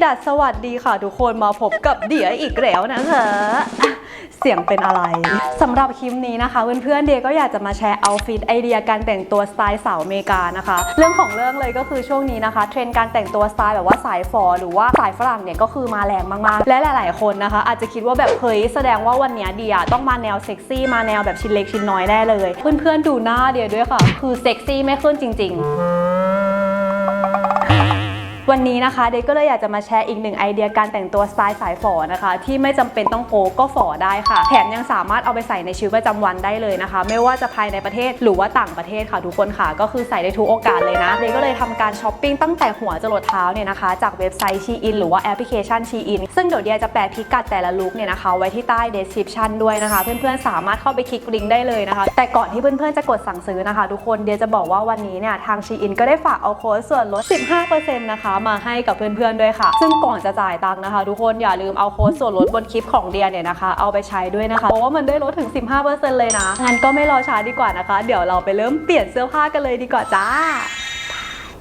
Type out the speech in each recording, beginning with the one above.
สวีดัสสวัสดีค่ะทุกคนมาพบกับเดียอีกแล้วนะคะอะเสียงเป็นอะไรสำหรับคลิปนี้นะคะเพื่อนๆเดียก็อยากจะมาแชร์เอาฟิตไอเดียการแต่งตัวสไตล์สาวอเมริกานะคะ เรื่องของเรื่องเลยก็คือช่วงนี้นะคะ เทรนด์การแต่งตัวสไตล์แบบว่าสายฟอหรือว่าสายฝรั่งเนี่ยก็คือมาแรงมากๆ และหลายๆคนนะคะ อาจจะคิดว่าแบบเฮ้ยแสดงว่าวันนี้เดียต้องมาแนวเซ็กซี่มาแนวแบบชิ้นเล็กชิ้นน้อยแน่เลย เพื่อนๆดูหน้าเดียด้วยค่ะ คือเซ็กซี่ไม่ขึ้นจริง ๆ วันนี้นะคะเด็กก็เลยอยากจะมาแชร์อีกหนึ่งไอเดียการแต่งตัวสไตล์สายฝอนะคะ ที่ไม่จำเป็นต้องโป๊ก็ฝอได้ค่ะ แถมยังสามารถเอาไปใส่ในชีวิตประจำวันได้เลยนะคะ ไม่ว่าจะภายในประเทศหรือว่าต่างประเทศค่ะทุกคนค่ะ ก็คือใส่ได้ทุกโอกาสเลยนะเด็กก็เลยทำการช้อปปิ้งตั้งแต่หัวจรดเท้าเนี่ยนะคะ จากเว็บไซต์ชีอินหรือว่าแอปพลิเคชันชีอินซึ่งเดี๋ยวเดียจะแปะพิกัดแต่ละลุคเนี่ยนะคะ ไว้ที่ใต้ description ด้วยนะคะ เพื่อนๆสามารถเข้าไปคลิกลิงก์ได้เลยนะคะ แต่ก่อนที่เพื่อนๆจะกดสั่งซื้อนะคะ ทุกคนเดียจะบอกว่าวันนี้เนี่ยทางชีอินก็ได้ฝากเอาโค้ดส่วนลด 15%นะคะมาให้กับเพื่อนๆด้วยค่ะ ซึ่งก่อนจะจ่ายตังค์นะคะ ทุกคนอย่าลืมเอาโค้ดส่วนลดบนคลิปของเดียเนี่ยนะคะ เอาไปใช้ด้วยนะคะเพราะว่ามันได้ลดถึง 15%เลยนะงั้นก็ไม่รอช้าดีกว่านะคะ เดี๋ยวเราไปเริ่มเปลี่ยนเสื้อผ้ากันเลยดีกว่าจ้า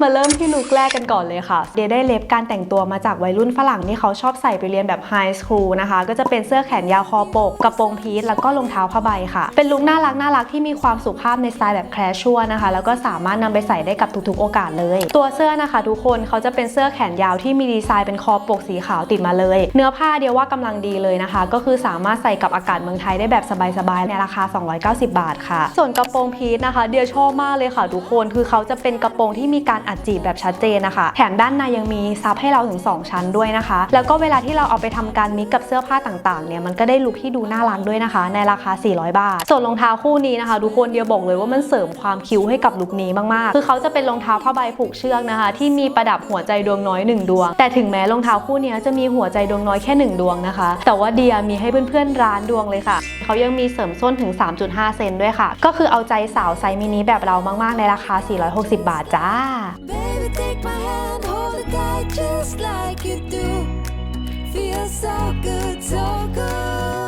มาเริ่มที่ลุคแรกกันก่อนเลยค่ะ เดย์ได้เล็บการแต่งตัวมาจากวัยรุ่นฝรั่งที่เขาชอบใส่ไปเรียนแบบไฮสคูลนะคะ ก็จะเป็นเสื้อแขนยาวคอปก กระโปรงพีทแล้วก็รองเท้าผ้าใบค่ะ เป็นลุคน่ารักน่ารักที่มีความสุภาพในสไตล์แบบแคชชัวนะคะ แล้วก็สามารถนำไปใส่ได้กับทุกๆ โอกาสเลย ตัวเสื้อนะคะ ทุกคนเขาจะเป็นเสื้อแขนยาวที่มีดีไซน์เป็นคอปกสีขาวติดมาเลย เนื้อผ้าเดียวว่ากำลังดีเลยนะคะ ก็คือสามารถใส่กับอากาศเมืองไทยได้แบบสบายๆในราคา 290 บาทค่ะ ส่วนกระโปรงพีทนะคะ เดียชอบมากเลยค่ะ ทุกคนคือเขาจะเป็นกระโปรงที่มีการอัดจีบแบบชัดเจนนะคะ แถมด้านในยังมีซับให้เราถึง 2 ชั้นด้วยนะคะ แล้วก็เวลาที่เราเอาไปทำการมิกกับเสื้อผ้าต่างๆเนี่ยมันก็ได้ลุคที่ดูน่ารักด้วยนะคะ ในราคา 400 บาท ส่วนรองเท้าคู่นี้นะคะทุกคนเดียบอกเลยว่ามันเสริมความคิ้วให้กับลุคนี้มากๆ คือเขาจะเป็นรองเท้าผ้าใบผูกเชือกนะคะ ที่มีประดับหัวใจดวงน้อยหนึ่งดวง แต่ถึงแม้รองเท้าคู่นี้จะมีหัวใจดวงน้อยแค่หนึ่งดวงนะคะ แต่ว่าเดียมีให้เพื่อนๆร้านดวงเลยค่ะเขายังมีเสริมส้นถึง 3.5 เซนด้วยค่ะ ก็คือเอาใจสาวไซส์มินิแบบเรามากๆในราคา 460 บาทจ้า Baby, take my hand, hold it tight just like you do. Feels so good, so good.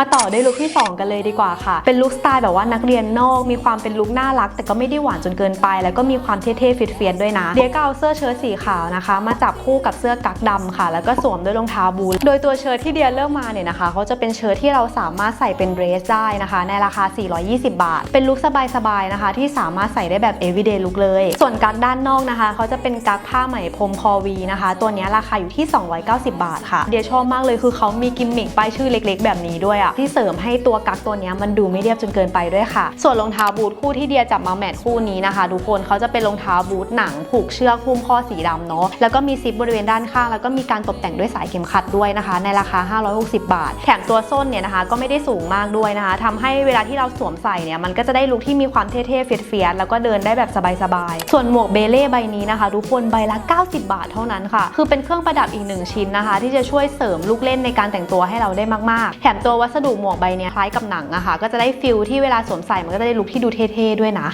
มาต่อด้วยลุคที่ 2 กันเลยดีกว่าค่ะ เป็นลุคสไตล์แบบว่านักเรียนนอก มีความเป็นลุคน่ารัก แต่ก็ไม่ได้หวานจนเกินไป แล้วก็มีความเท่ๆฟิตเฟียนด้วยนะ เดียก็เอาเสื้อเชิ้ตสีขาวนะคะ มาจับคู่กับเสื้อกั๊กดำค่ะ แล้วก็สวมด้วยรองเท้าบูทโดยตัวเชิ้ตที่เดียเลือกมาเนี่ยนะคะเขาจะเป็นเชิ้ตที่เราสามารถใส่เป็นเดรสได้นะคะ ในราคา 420 บาท เป็นลุคสบายๆนะคะ ที่สามารถใส่ได้แบบ everyday look เลย ส่วนกั๊กด้านนอกนะคะเขาจะเป็นกั๊กผ้าไหมพรมคอวีนะคะ ตัวนี้ราคาอยู่ที่ 290 บาทค่ะ เดียชอบมากเลยคือเขามีกิมมิคป้ายชื่อเล็ก ๆ แบบนี้ด้วยอะที่เสริมให้ตัวกั๊กตัวนี้มันดูไม่เรียบจนเกินไปด้วยค่ะ ส่วนรองเท้าบูทคู่ที่เดียจับมาแมทคู่นี้นะคะทุกคนเขาจะเป็นรองเท้าบูทหนังผูกเชือกหุ้มข้อสีดำเนาะแล้วก็มีซิปบริเวณด้านข้าง แล้วก็มีการตกแต่งด้วยสายเข็มขัดด้วยนะคะ ในราคา 560 บาท แถมตัวส้นเนี่ยนะคะ ก็ไม่ได้สูงมากด้วยนะคะทำให้เวลาที่เราสวมใส่เนี่ยมันก็จะได้ลุคที่มีความเท่ๆเฟียสๆแล้วก็เดินได้แบบสบายๆส่วนหมวกเบเล่ใบนี้นะคะ ทุกคนใบละ 90 บาทเท่านั้นค่ะ คือเป็นเครื่องประดับอีกหนึ่งชิ้นนะคะ ที่จะช่วยเสริมลูกเล่นในการแต่งตัวให้เราได้มากๆ แถมตัววัสดุหมวกใบเนี้ยคล้ายกับหนังอะค่ะ ก็จะได้ฟิลที่เวลาสวมใส่มันก็จะได้ลุคที่ดูเท่ๆด้วยนะ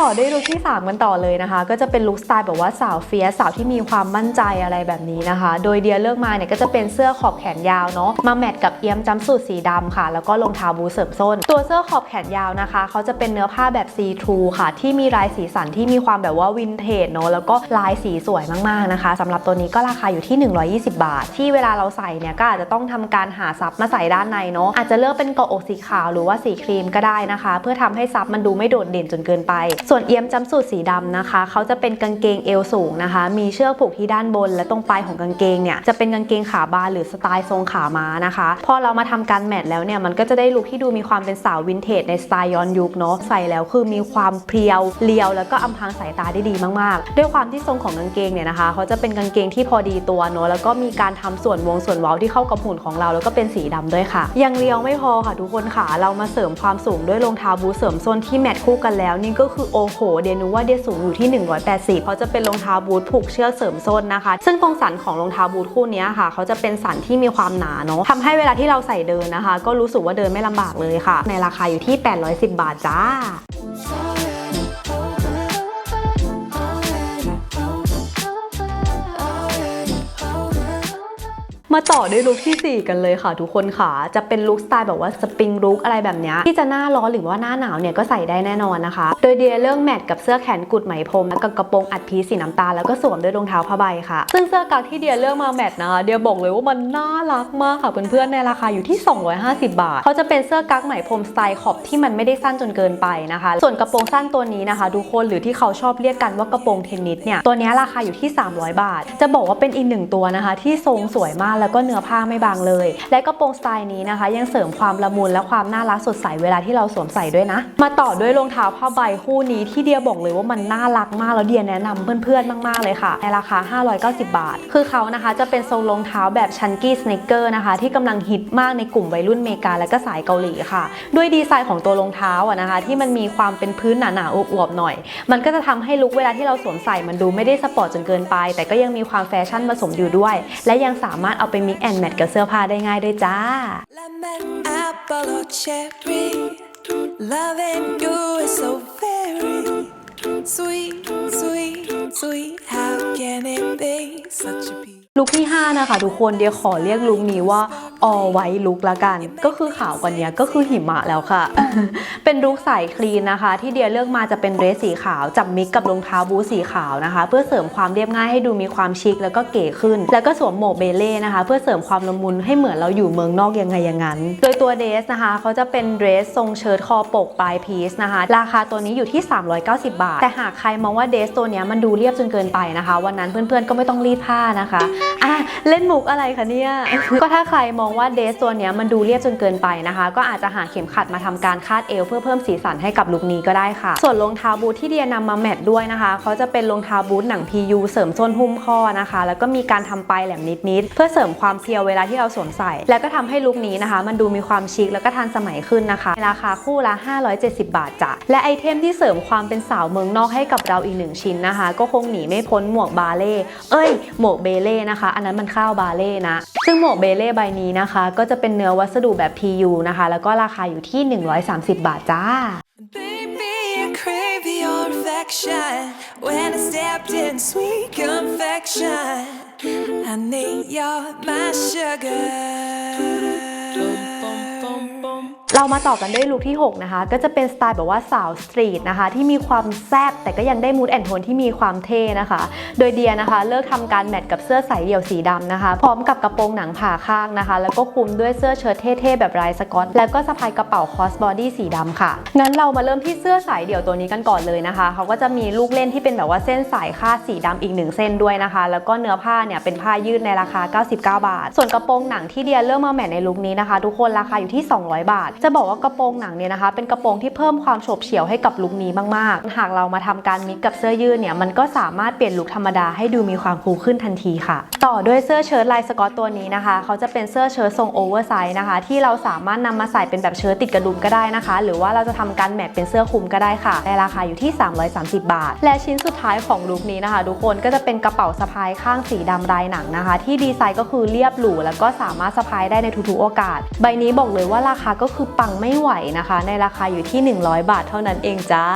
ต่อด้วยลุคที่3กันต่อเลยนะคะ ก็จะเป็นลุคสไตล์แบบว่าสาวเฟียสาวที่มีความมั่นใจอะไรแบบนี้นะคะ โดยเดียเลือกมาเนี่ยก็จะเป็นเสื้อขอบแขนยาวเนาะมาแมทกับเอียมจัมสูทสีดำค่ะ แล้วก็รองเท้าบูทเสริมส้น ตัวเสื้อขอบแขนยาวนะคะเขาจะเป็นเนื้อผ้าแบบซีทรูค่ะ ที่มีลายสีสันที่มีความแบบว่าวินเทจเนาะแล้วก็ลายสีสวยมากๆนะคะสำหรับตัวนี้ก็ราคาอยู่ที่ 120 บาท ที่เวลาเราใส่เนี่ยก็อาจจะต้องทำการหาซับมาใส่ด้านในเนาะอาจจะเลือกเป็นเกาะอกสีขาวหรือว่าสีครีมก็ได้นะคะ เพื่อทำให้ซับมันดูไม่โดดเด่นจนเกินไปส่วนเอียมจำสูทสีดำนะคะ เขาจะเป็นกางเกงเอวสูงนะคะ มีเชือกผูกที่ด้านบน และตรงปลายของกางเกงเนี่ยจะเป็นกางเกงขาบานหรือสไตล์ทรงขาม้านะคะ พอเรามาทำการแมทแล้วเนี่ยมันก็จะได้ลุคที่ดูมีความเป็นสาววินเทจในสไตล์ย้อนยุคเนาะใส่แล้วคือมีความเพรียวเรียว แล้วก็อำพรางสายตาได้ดีมากๆ ด้วยความที่ทรงของกางเกงเนี่ยนะคะเขาจะเป็นกางเกงที่พอดีตัวเนาะแล้วก็มีการทำส่วนวงส่วนเว้าที่เข้ากับหุ่นของเรา แล้วก็เป็นสีดำด้วยค่ะยังเรียวไม่พอค่ะทุกคนค่ะเรามาเสริมความสูงด้วยรองเท้าบูทเสริมส้นที่แมทคู่กันแล้วนี่ก็คือโอ้โห เดียนูว่าเดียสูงอยู่ที่ 180เขาจะเป็นรองเท้าบูทผูกเชือกเสริมส้นนะคะ ซึ่งตรงสันของรองเท้าบูทคู่นี้ค่ะ เขาจะเป็นสันที่มีความหนาเนาะทำให้เวลาที่เราใส่เดินนะคะ ก็รู้สึกว่าเดินไม่ลำบากเลยค่ะ ในราคาอยู่ที่ 810 บาทจ้ามาต่อด้วยลุคที่4 กันเลยค่ะ ทุกคนค่ะ จะเป็นลุคสไตล์แบบว่าสปริงลุคอะไรแบบนี้ที่จะหน้าร้อนหรือว่าหน้าหนาวเนี่ยก็ใส่ได้แน่นอนนะคะ โดยเดียเลือกแมทกับเสื้อแขนกุดไหมพรมแล้วกับกระโปรงอัดพีซสีน้ำตาลแล้วก็สวมด้วยรองเท้าผ้าใบค่ะ ซึ่งเสื้อกั๊กที่เดียเลือกมาแมทนะคะเดียบอกเลยว่ามันน่ารักมากค่ะเพื่อนๆในราคาอยู่ที่ 250 บาท เขาจะเป็นเสื้อกั๊กไหมพรมสไตล์ขอบที่มันไม่ได้สั้นจนเกินไปนะคะ ส่วนกระโปรงสั้นตัวนี้นะคะทุกคนหรือที่เขาชอบเรียกกันว่ากระโปรงเทนนิสเนี่ยตัวนี้ราคาอยู่ที่ 300 บาท จะบอกว่าเป็นอีกหนึ่งตัวนะคะ ที่ทรงสวยมากแล้วก็เนื้อผ้าไม่บางเลย และกระโปรงสไตล์นี้นะคะ ยังเสริมความละมุนและความน่ารักสดใสเวลาที่เราสวมใส่ด้วยนะ มาต่อด้วยรองเท้าผ้าใบคู่นี้ที่เดียบอกเลยว่ามันน่ารักมากแล้วเดียแนะนำเพื่อนๆมากๆเลยค่ะในราคา 590 บาท คือเขานะคะจะเป็นทรงรองเท้าแบบชันกี้สเนคเกอร์นะคะที่กำลังฮิตมากในกลุ่มวัยรุ่นเมกาและก็สายเกาหลีค่ะ ด้วยดีไซน์ของตัวรองเท้าอะนะคะ ที่มันมีความเป็นพื้นหนาๆอวบๆหน่อย มันก็จะทำให้ลุคเวลาที่เราสวมใส่มันดูไม่ได้สปอร์ตจนเกินไป แต่ก็ยังมีความแฟชั่นผสมอยู่ด้วย และยังสามารถเอาไปมิกแอนด์แมทกับเสื้อื้อผ้าได้ง่ายด้วยจ้า Lemon, apple, cherry. Loving you is so very sweet, sweet, ลุคที่ 5 นะคะ ทุกคนเดียขอเรียกลุคนี้ว่า all white look ละกัน ก็คือขาวกว่านี้ก็คือหิมะแล้วค่ะ เป็นลุคสายคลีนนะคะ ที่เดียเลือกมาจะเป็นเดรสสีขาวจับมิกกับรองเท้าบูสีขาวนะคะ เพื่อเสริมความเรียบง่ายให้ดูมีความชิคแล้วก็เก๋ขึ้น แล้วก็สวมหมวกเบเล่นะคะ เพื่อเสริมความละมุนให้เหมือนเราอยู่เมืองนอกยังไงอย่างนั้น โดยตัวเดรสนะคะเขาจะเป็นเดรสทรงเชิ้ตคอปกปลายพีซนะคะ ราคาตัวนี้อยู่ที่ 390 บาท แต่หากใครมองว่าเดรสตัวนี้มันดูเรียบจนเกินไปนะคะ วันนั้นเพื่อนๆก็ไม่ต้องรีดผ้านะคะอะเล่นมุกอะไรคะเนี่ย ก็ถ้าใครมองว่าเดสตัวเนี้ยมันดูเรียบจนเกินไปนะคะ ก็อาจจะหาเข็มขัดมาทำการคาดเอว เพื่อเพิ่มสีสันให้กับลุคนี้ก็ได้ค่ะ ส่วนรองเท้าบูทที่เดียนำมาแมทด้วยนะคะเขาจะเป็นรองเท้าบูทหนัง PU เสริมส้นหุ้มข้อนะคะ แล้วก็มีการทำปลายแหลมนิดๆเพื่อเสริมความเพียวเวลาที่เราสวมใส่ แล้วก็ทำให้ลุคนี้นะคะ มันดูมีความชิคแล้วก็ทันสมัยขึ้นนะคะราคาคู่ละ 570 บาทจ้ะและไอเทมที่เสริมความเป็นสาวเมืองนอกให้กับเราอีกหนึ่งชิ้นนะคะ ก็คงหนีไม่พ้นหมวกบาเล่ เอ้ย หมวกเบเล่นะคะ อันนั้นมันข้าวบาเล่นะ ซึ่งหมวกเบเล่ใบนี้นะคะ ก็จะเป็นเนื้อวัสดุแบบ PU นะคะ แล้วก็ราคาอยู่ที่ 130 บาทจ้า affection when I stepped in sweet confection. I need your my sugar. เรามาต่อกันด้วยลุคที่ 6 นะคะ ก็จะเป็นสไตล์แบบว่าสาวสตรีทนะคะ ที่มีความแซ่บแต่ก็ยังได้มูดแอนโทนที่มีความเท่นะคะ โดยเดียนะคะ เลิกทำการแมทกับเสื้อสายเดี่ยวสีดำนะคะ พร้อมกับกระโปรงหนังผ่าข้างนะคะ แล้วก็คลุมด้วยเสื้อเชิ้ตเท่ๆแบบลายสกอต แล้วก็สะพายกระเป๋าคอสบอดี้สีดำค่ะ งั้นเรามาเริ่มที่เสื้อสายเดี่ยวตัวนี้กันก่อนเลยนะคะ เขาก็จะมีลูกเล่นที่เป็นแบบว่าเส้นสายคาดสีดำอีกหนึ่งเส้นด้วยนะคะ แล้วก็เนื้อผ้าเนี่ยเป็นผ้ายืดในราคา 99 บาท ส่วนกระโปรงหนังที่เดียเริ่มมาแมทในลุคนี้นะคะ ทุกคนราคาอยู่ที่ 200 บาทจะบอกว่ากระโปรงหนังเนี่ยนะคะ เป็นกระโปรงที่เพิ่มความโฉบเฉี่ยวให้กับลุคนี้มากๆ หากเรามาทำการมิกกับเสื้อยืดเนี่ยมันก็สามารถเปลี่ยนลุคธรรมดาให้ดูมีความคูลขึ้นทันทีค่ะ ต่อด้วยเสื้อเชิ้ตลายสกอตตัวนี้นะคะ เขาจะเป็นเสื้อเชิ้ตทรงโอเวอร์ไซส์นะคะ ที่เราสามารถนำมาใส่เป็นแบบเชิ้ตติดกระดุมก็ได้นะคะ หรือว่าเราจะทำการแมทเป็นเสื้อคลุมก็ได้ค่ะในราคาอยู่ที่ 330 บาท และชิ้นสุดท้ายของลุคนี้นะคะ ทุกคนก็จะเป็นกระเป๋าสะพายข้างสีดำลายหนังนะคะ ที่ดีไซน์ก็คือเรียบหรูแล้วก็สามารถสะพายได้ในทุกๆโอกาส ใบนี้บอกเลยว่าราคาก็คือปังไม่ไหวนะคะ ในราคาอยู่ที่ 100 บาทเท่านั้นเองจ้า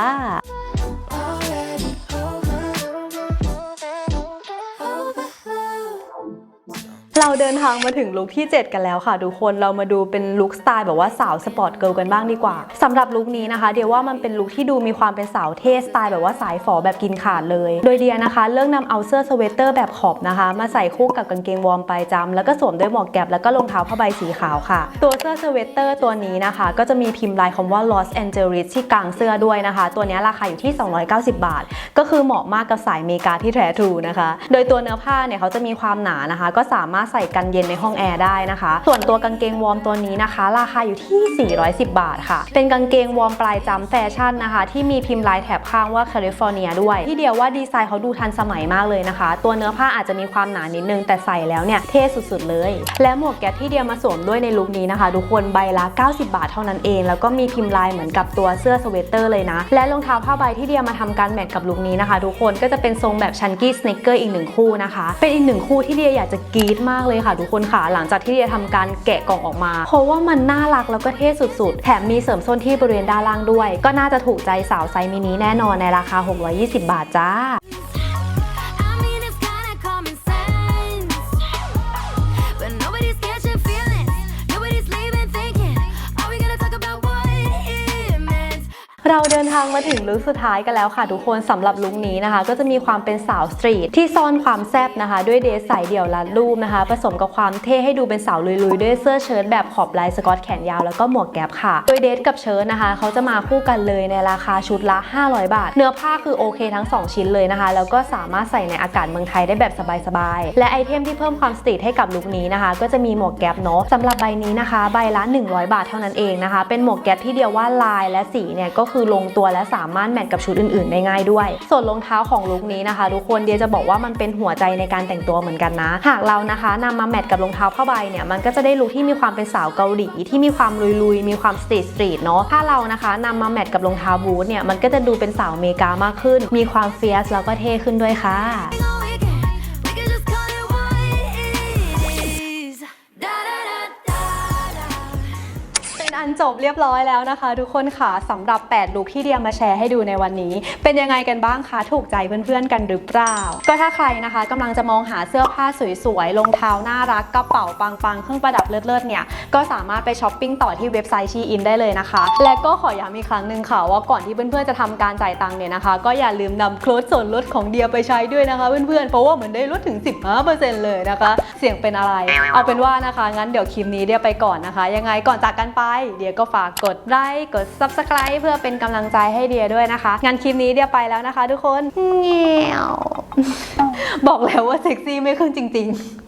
เราเดินทางมาถึงลุคที่ 7 กันแล้วค่ะทุกคนเรามาดูเป็นลุคสไตล์แบบว่าสาวสปอร์ตเกิร์ลกันบ้างดีกว่าสำหรับลุคนี้นะคะ เดียว่ามันเป็นลุคที่ดูมีความเป็นสาวเท่สไตล์แบบว่าสายฝอแบบกินขาดเลย โดยเดียนะคะ เลือกนำเอาเสื้อสเวตเตอร์แบบขอบนะคะ มาใส่คู่กับกางเกงวอร์มปลายจำแล้วก็สวมด้วยหมวกแก๊ปแล้วก็รองเท้าผ้าใบสีขาวค่ะ ตัวเสื้อสเวตเตอร์ตัวนี้นะคะ ก็จะมีพิมพ์ลายคำว่า Los Angeles ที่กลางเสื้อด้วยนะคะ ตัวนี้ราคาอยู่ที่ 290 บาท ก็คือเหมาะมากกับสายเมกาที่แท้ทรูนะคะ โดยตัวเนื้อผ้าเนี่ยเขาจะมีความหนานะคะ ก็สามารถใส่กันเย็นในห้องแอร์ได้นะคะ ส่วนตัวกางเกงวอร์มตัวนี้นะคะ ราคาอยู่ที่ 410 บาทค่ะ เป็นกางเกงวอร์มปลายจำแฟชั่นนะคะ ที่มีพิมพ์ลายแถบข้างว่าแคลิฟอร์เนียด้วย ที่เดียวว่าดีไซน์เขาดูทันสมัยมากเลยนะคะ ตัวเนื้อผ้าอาจจะมีความหนานิดนึง แต่ใส่แล้วเนี่ยเท่สุดๆเลย และหมวกแก๊ปที่เดียมาสวมด้วยในลุคนี้นะคะ ทุกคนใบละ 90 บาทเท่านั้นเอง แล้วก็มีพิมพ์ลายเหมือนกับตัวเสื้อสเวตเตอร์เลยนะ และรองเท้าผ้าใบที่เดียมาทำการแมทกับลุคนี้นะคะ ทุกคนก็จะเป็นทรงแบบชันกี้สเนคเกอร์อีกหนึ่งคู่นะคะ เป็นอีกหนึ่งคู่ที่เดียอยากจะกรี๊ดมากากเลยค่ะทุกคนค่ะ หลังจากที่เดียทำการแกะกล่องออกมา เพราะว่ามันน่ารักแล้วก็เท่สุดๆ แถมมีเสริมส้นที่บริเวณด้านล่างด้วย ก็น่าจะถูกใจสาวไซส์มินิแน่นอนในราคา 620 บาทจ้า เราเดินทางมาถึงลุคสุดท้ายกันแล้วค่ะ ทุกคนสำหรับลุคนี้นะคะ ก็จะมีความเป็นสาวสตรีทที่ซ่อนความแซ่บนะคะ ด้วยเดรสใส่เดี่ยวรัดรูปนะคะ ผสมกับความเท่ให้ดูเป็นสาวลุยๆ ด้วยเสื้อเชิ้ตแบบขอบลายสกอตแขนยาวแล้วก็หมวกแก๊ปค่ะโดยเดรสกับเชิ้ตนะคะ เขาจะมาคู่กันเลยในราคาชุดละ 500 บาท เนื้อผ้าคือโอเคทั้ง 2 ชิ้นเลยนะคะ แล้วก็สามารถใส่ในอากาศเมืองไทยได้แบบสบายๆและไอเทมที่เพิ่มความสตรีทให้กับลุคนี้นะคะ ก็จะมีหมวกแก๊ปเนาะสำหรับใบนี้นะคะ ใบละ 100 บาทเท่านั้นเองนะคะ เป็นหมวกแก๊ปที่เดียวว่าลายและสีเนี่ยก็คือลงตัวและสามารถแมทกับชุดอื่นๆได้ง่ายด้วย ส่วนรองเท้าของลุคนี้นะคะ ทุกคนเดียจะบอกว่ามันเป็นหัวใจในการแต่งตัวเหมือนกันนะ หากเรานะคะนำมาแมทกับรองเท้าผ้าใบเนี่ยมันก็จะได้ลุคที่มีความเป็นสาวเกาหลีที่มีความลุยๆ มีความสตรีทสตรีทเนาะถ้าเรานะคะนำมาแมทกับรองเท้าบูทเนี่ยมันก็จะดูเป็นสาวอเมริกามากขึ้น มีความเฟียสแล้วก็เท่ขึ้นด้วยค่ะ เป็นอันจบเรียบร้อยแล้วนะคะ ทุกคนค่ะสำหรับ 8 ลุคที่เดียมาแชร์ให้ดูในวันนี้ เป็นยังไงกันบ้างคะถูกใจเพื่อนๆกันหรือเปล่า ก็ถ้าใครนะคะกำลังจะมองหาเสื้อผ้าสวยๆรองเท้าน่ารักกระเป๋าปังๆเครื่องประดับเลิศๆเนี่ยก็สามารถไปช้อปปิ้งต่อที่เว็บไซต์ชีอินได้เลยนะคะ และก็ขอย้ำอีกครั้งหนึ่งค่ะว่าก่อนที่เพื่อนๆจะทำการจ่ายตังค์เนี่ยนะคะ ก็อย่าลืมนำโค้ดส่วนลดของเดียไปใช้ด้วยนะคะ เพื่อนๆเพราะว่าเหมือนได้ลดถึง 15%เลยนะคะ เสียงเป็นอะไร เอาเป็นว่านะคะงั้นเดี๋ยวคลิปนี้เดียไปก่อนนะคะ ยังไงก่อนจากกันไปเดียก็ฝากกดไลค์กด subscribe เพื่อเป็นกำลังใจให้เดียด้วยนะคะ งานคลิปนี้เดียไปแล้วนะคะ ทุกคนเงี้ยวบอกแล้วว่าเซ็กซี่ไม่ขึ้นจริง ๆ